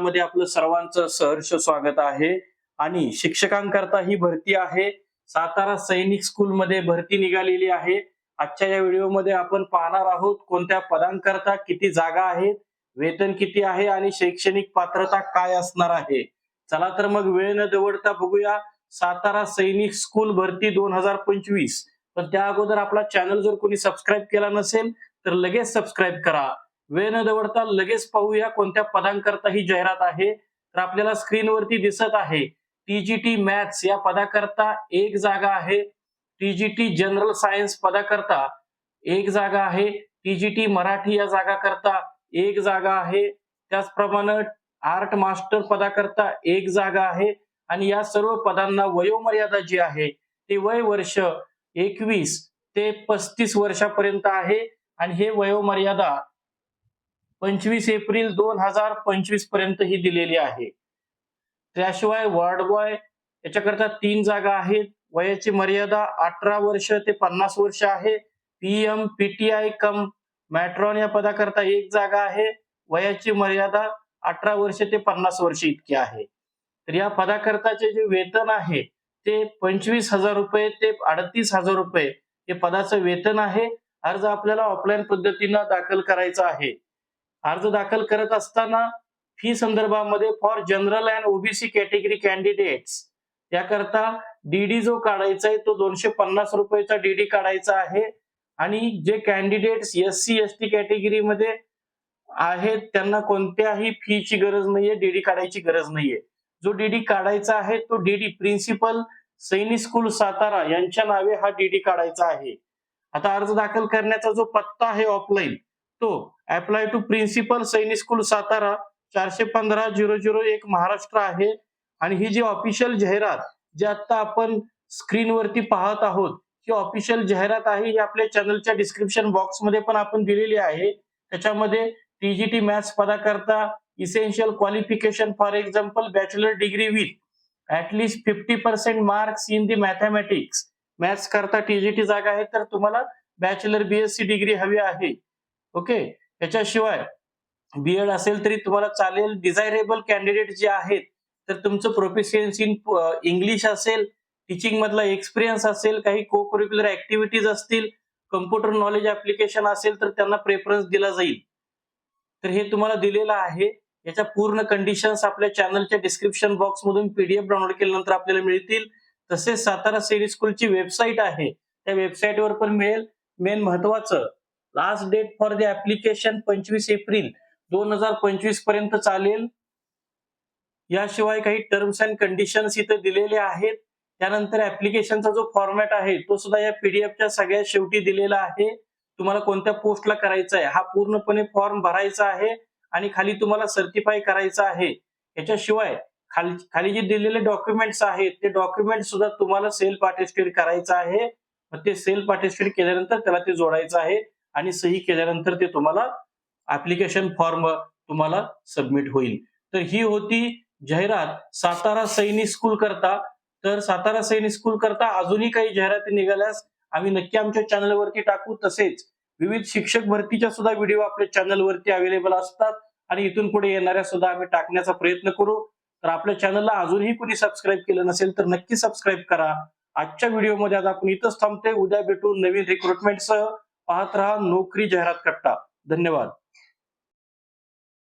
कट्टामध्ये आपलं सर्वांचं सहर्ष स्वागत आहे. आणि शिक्षकांकरता ही भरती आहे. सातारा सैनिक स्कूल मध्ये भरती निघालेली आहे. आजच्या या व्हिडिओमध्ये आपण पाहणार आहोत कोणत्या पदांकरता किती जागा आहेत वेतन किती आहे आणि शैक्षणिक पात्रता काय असणार आहे. चला तर मग वेळ न दवडता बघूया सातारा सैनिक स्कूल भरती दोन हजार पंचवीस. पण त्या अगोदर आपला चॅनल जर कोणी सबस्क्राईब केला नसेल तर लगेच सबस्क्राईब करा. वेळ न दवडता लगेच पाहूया कोणत्या पदांकरता ही जाहिरात आहे. तर आपल्याला स्क्रीनवरती दिसत आहे. टीजीटी मॅथ्स या पदाकरता एक जागा आहे. टीजीटी जनरल सायन्स पदाकरता एक जागा आहे. टीजीटी मराठी या जागा करता एक जागा आहे. त्याचप्रमाणे आर्ट मास्टर पदाकरता एक जागा आहे. आणि या सर्व पदांना वयोमर्यादा जी आहे ते वय वर्ष एकवीस ते पस्तीस वर्षापर्यंत आहे. आणि हे वयोमर्यादा पंचवीस एप्रिल दोन हजार पंचवीसपर्यंत ही दिलेली आहे. त्याशिवाय वॉर्ड बॉय याच्याकरता तीन जागा आहेत. वयाची मर्यादा अठरा वर्ष ते पन्नास वर्ष आहे. पीएम पीटीआय कम मॅट्रॉन या पदाकरता एक जागा आहे. वयाची मर्यादा अठरा वर्ष ते पन्नास वर्ष इतकी आहे. तर या पदाकरताचे जे वेतन आहे ते पंचवीस हजार रुपये ते अडतीस हजार रुपये हे पदाचं वेतन आहे. अर्ज आपल्याला ऑफलाईन पद्धतीनं दाखल करायचा आहे. अर्ज दाखल करत असताना फी संदर्भामध्ये for general and OBC category candidates याकरता डीडी जो काढायचा आहे तो दोनशे पन्नास रुपयेचा डीडी काढायचा आहे. आणि जे candidates S C S T कॅटेगरीमध्ये आहेत त्यांना कोणत्याही फीची गरज नाहीये डीडी काढायची गरज नाहीये. जो डीडी काढायचा आहे तो DD principal Sainik school Satara यांच्या नावे हा डीडी काढायचा आहे. आता अर्ज दाखल करण्याचा जो पत्ता आहे ऑफलाईन तो. Apply to principal Sainik school Satara चारशे पंधरा झिरो झिरो एक महाराष्ट्र आहे. आणि ही जी ऑफिशियल जाहिरात जी आता आपण स्क्रीनवरती पाहत आहोत ही ऑफिशियल जाहिरात आहे ही आपल्या चॅनलच्या डिस्क्रिप्शन बॉक्समध्ये पण आपण दिलेली आहे. त्याच्यामध्ये TGT maths पदाकरता essential qualification for example bachelor degree with at least fifty percent marks in the mathematics maths करता टीजीटी जागा आहे तर तुम्हाला बॅचलर बीएससी डिग्री हवी आहे. ओके? त्याच्याशिवाय बीएड असेल तरी तुम्हाला चालेल. डिझायरेबल कॅन्डिडेट जे आहेत तर तुमचं प्रोफिशियन्सी इन इंग्लिश असेल टीचिंग मधला एक्सपिरियन्स असेल काही को करिक्युलर ऍक्टिव्हिटीज असतील कम्प्युटर नॉलेज ऍप्लिकेशन असेल तर त्यांना प्रेफरन्स दिला जाईल. तर हे तुम्हाला दिलेलं आहे. याच्या पूर्ण कंडिशन्स आपल्या चॅनलच्या डिस्क्रिप्शन बॉक्स मधून पीडीएफ डाउनलोड केल्यानंतर आपल्याला मिळतील. तसेच सातारा सिटी स्कूलची वेबसाईट आहे. त्या वेबसाईटवर पण मिळेल. मेन महत्वाचं last date for the application पंचवीस एप्रिल दोन हजार पंचवीसपर्यंत चालेल. याशिवाय काही टर्म्स अँड कंडिशन्स इथे दिलेले आहेत. त्यानंतर ऍप्लिकेशनचा जो फॉर्मॅट आहे तो सुद्धा या पीडीएफच्या सगळ्या शेवटी दिलेला आहे. तुम्हाला कोणत्या पोस्टला करायचा आहे हा पूर्णपणे फॉर्म भरायचा आहे आणि खाली तुम्हाला सर्टिफाय करायचा आहे. याच्याशिवाय खाली खाली जे दिलेले डॉक्युमेंट्स आहेत ते डॉक्युमेंट सुद्धा तुम्हाला सेल्फ अटेस्टेड करायचं आहे. ते सेल्फ अटेस्टेड केल्यानंतर त्याला ते जोडायचं आहे. आणि सही केल्यानंतर ते तुम्हाला ऍप्लिकेशन फॉर्म तुम्हाला सबमिट होईल. तर ही होती जाहिरात. सातारा सैनिक स्कूल करता. तर सातारा सैनिक स्कूल करता अजूनही काही जाहिराती निघाल्यास आम्ही नक्की आमच्या चॅनलवरती टाकू. तसेच विविध शिक्षक भरतीच्या सुद्धा व्हिडिओ आपल्या चॅनलवरती अवेलेबल असतात आणि इथून पुढे येणाऱ्या सुद्धा आम्ही टाकण्याचा प्रयत्न करू. तर आपल्या चॅनलला अजूनही कोणी सबस्क्राईब केलं नसेल तर नक्की सबस्क्राईब करा. आजच्या व्हिडिओमध्ये आज आपण इथंच थांबते उद्या भेटू नवीन रिक्रुटमेंटसह पाहत राहा नोकरी जाहिरात कट्टा धन्यवाद.